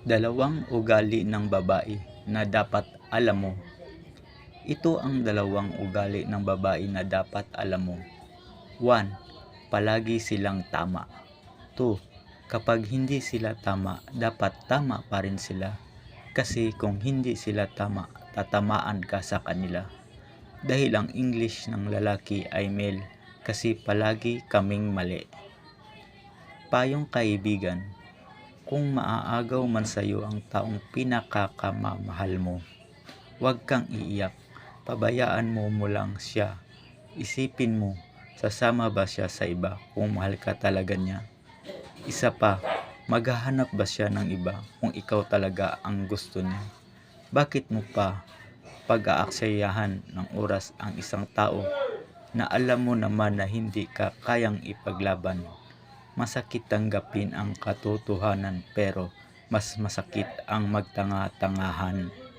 Dalawang ugali ng babae na dapat alam mo. Ito ang dalawang ugali ng babae na dapat alam mo. 1. Palagi silang tama. 2. Kapag hindi sila tama, dapat tama pa rin sila. Kasi kung hindi sila tama, tatamaan ka sa kanila. Dahil ang English ng lalaki ay male kasi palagi kaming mali. Payong kaibigan, kung maaagaw man sa iyo ang taong pinakakamamahal mo, huwag kang iiyak. Pabayaan mo mo lang siya. Isipin mo, sasama ba siya sa iba kung mahal ka talaga niya? Isa pa, maghahanap ba siya ng iba kung ikaw talaga ang gusto niya? Bakit mo pa pag-aaksayahan ng oras ang isang tao na alam mo naman na hindi ka kayang ipaglaban? Masakit tanggapin ang katotohanan pero mas masakit ang magtanga-tangahan.